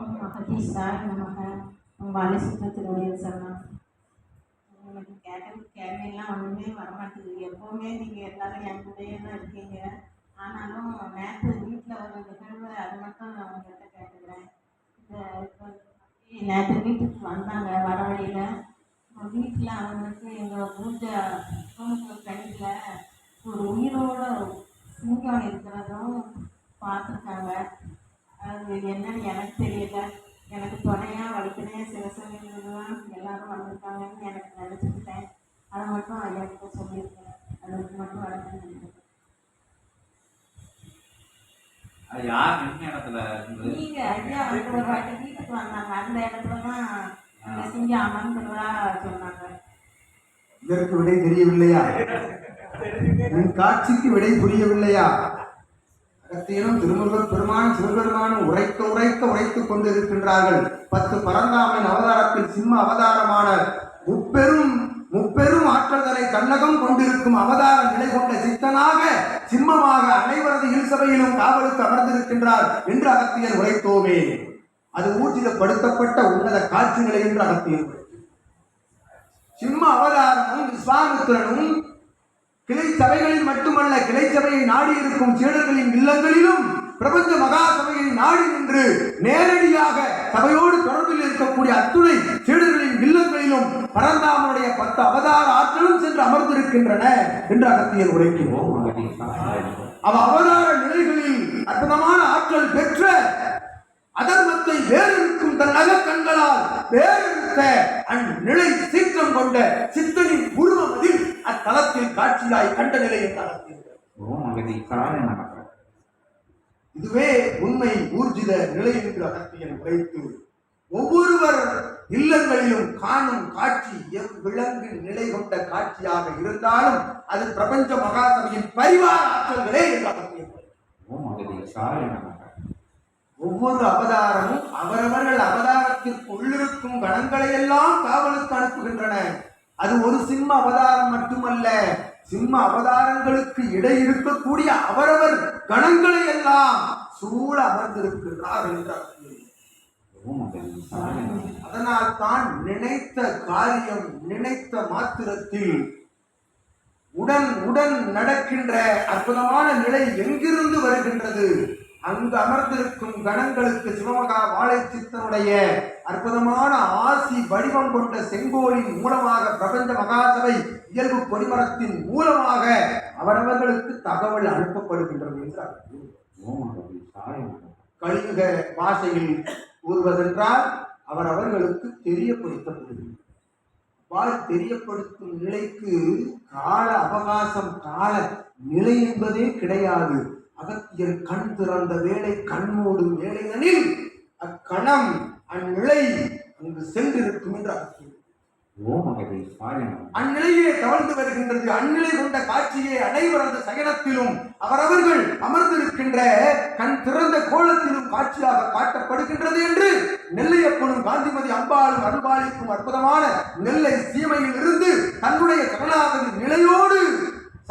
மகதீஷாய் நமக உங்கள் வாலிசுத்த திருவடியில் சரணம் எனக்கு கேட்க கேள்வியெல்லாம் ஒன்றுமே வரமாட்டேங்குது. எப்போவுமே நீங்கள் எல்லாரும் என் கூடயே தான் இருக்கீங்க. ஆனாலும் நேற்று வீட்டில் ஒரு நிகழ்வு அது மட்டும் நான் உங்கள்கிட்ட கேட்டுக்கிறேன். இந்த இப்போ நேற்று வீட்டுக்கு வந்தாங்க வர வழியில். வீட்டில் அவங்களுக்கு எங்கள் பூஜை ரூமுக்கு ஃப்ரெண்டில் ஒரு உயிரோட சிங்கம் இருக்கிறதும் பார்த்துருக்காங்க. அது என்னன்னு எனக்கு தெரியல. எனக்கு துணையாக வலிக்கணையாக சிவசங்கலாம் எல்லாரும் வந்திருக்காங்கன்னு எனக்கு நினச்சிக்கிட்டேன். அதை மட்டும் ஐயா கிட்ட சொல்லியிருக்கேன். அதுக்கு மட்டும் வளர்த்து அது யார் நின்ன இடத்துல இருந்தது? நீங்கள் ஐயா வந்து ஒரு வாட்டி வீட்டுக்கு வந்தாங்க. அந்த இடத்துல தான் இந்த சிங்கம் அமர்ந்துருவா சொன்னாங்க. இதற்கு விடை தெரியவில்லையா? உன் காட்சிக்கு விடை புரியவில்லையா? அகத்தியனும் திருமுருகர் பெருமான் சிவபெருமானும் உரைக்க உரைக்க உரைத்துக் கொண்டிருக்கின்றார்கள். பத்து பரந்தாமன் அவதாரத்தில் சிம்ம அவதாரமான முப்பெரும் முப்பெரும் ஆற்றல்களை தன்னகம் கொண்டிருக்கும் அவதார நிலை கொண்ட சித்தனாக சிம்மமாக அனைவரது இல்சபையிலும் காவலுக்கு அமர்ந்திருக்கின்றார் என்று அகத்தியர் உரைத்தோமே. அது ஊர்ஜிதப்படுத்தப்பட்ட உன்னத காட்சி நிலை என்று அகத்தியர் சிம்ம அவதாரமும் விஸ்வாமித்திரனும் கிளை சபைகளில் மட்டுமல்ல கிளை சபையை நாடி இருக்கும் சீடர்களின் இல்லங்களிலும் பிரபஞ்ச மகா சபையை நாடி நின்று நேரடியாக சபையோடு தொடர்பில் இருக்கக்கூடிய அத்துணை சீடர்களின் இல்லங்களிலும் பரந்தாமனுடைய பத்து அவதார ஆற்றலும் சென்று அமர்ந்திருக்கின்றன என்று அகத்தியர் உரைக்கிறோம் அவ அவதார நிலைகளில் அற்புதமான ஆற்றல் பெற்ற அதர்மத்தை வேறெடுக்கும் தன் அக கண்களால் வேறெடுத்த அந்நிலை சீற்றம் கொண்ட சித்தனை அத்தலத்தில் காட்சியாய் கண்ட நிலை தளத்தில் ஓம் அகதீசாய நமக. இதுவே உண்மை ஊர்ஜித நிலை என்று அகத்தியன் உரைத்து ஒவ்வொருவர் இல்லங்களிலும் காணும் காட்சி விலங்கு நிலை கொண்ட காட்சியாக இருந்தாலும் அது பிரபஞ்ச மகாசபையின் பரிவார ஆற்றல்களே ஒவ்வொரு அவதாரமும் அவரவர்கள் அவதாரத்திற்கு உள்ளிருக்கும் கணங்களை எல்லாம் காவலுக்கு அனுப்புகின்றன. அது ஒரு சிம்ம அவதாரம் மட்டுமல்ல. சிம்ம அவதாரங்களுக்கு இடை இருக்கக்கூடிய அவரவர் கணங்களை எல்லாம் சூழ அமர்ந்திருக்கிறார் என்றார் அதனால் தான் நினைத்த காரியம் நினைத்த மாத்திரத்தில் உடன் உடன் நடக்கின்ற அற்புதமான நிலை எங்கிருந்து வருகின்றது? அங்கு அமர்ந்திருக்கும் கணங்களுக்கு சிவமகா வாழை சித்தனுடைய அற்புதமான ஆசி வடிவம் கொண்ட செங்கோலின் மூலமாக பிரபஞ்ச மகாசபை இயல்பு கொடிமரத்தின் மூலமாக அவரவர்களுக்கு தகவல் அனுப்பப்படுகின்றது என்றார் அர்த்தம். பாஷையில் கூறுவதென்றால் அவரவர்களுக்கு தெரியப்படுத்தப்படுகிறது அவ்வாறு தெரியப்படுத்தும் நிலைக்கு கால அவகாசம் கால நிலை என்பதே கிடையாது அகத்தியர் கண் திறந்த வேலை கண் மூடும் வேலைதனில் அக்கணம் அந்நிலை அங்கு சென்றிருக்கும் என்று நமக அந்நிலையே தவழ்ந்து வருகின்றது. அந்நிலை கொண்ட காட்சியை அனைவரது சயனத்திலும் அவரவர்கள் அமர்ந்திருக்கின்ற கண் திறந்த கோலத்திலும் காட்சியாக காட்டப்படுகின்றது என்று நெல்லையப்பனும் காந்திமதி அம்பாளும் அருள்பாலிக்கும் அற்புதமான நெல்லை சீமையில் இருந்து தன்னுடைய கருணாகதி நிலையோடு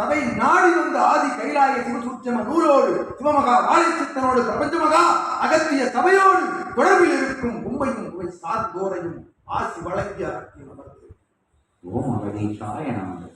சபை நாடி வந்த ஆதி கைலாய சிவசூட்சம நூலோடு சிவமகா வாழைச்சித்தனோடு பிரபஞ்சமகா அகத்திய சபையோடு தொடர்பில் இருக்கும் உண்மையும் உண்மை சார்ந்தோரையும் ஆசி வழங்கிய அகத்திய அமர்ந்து ஓம் அகதீஷாய நமக.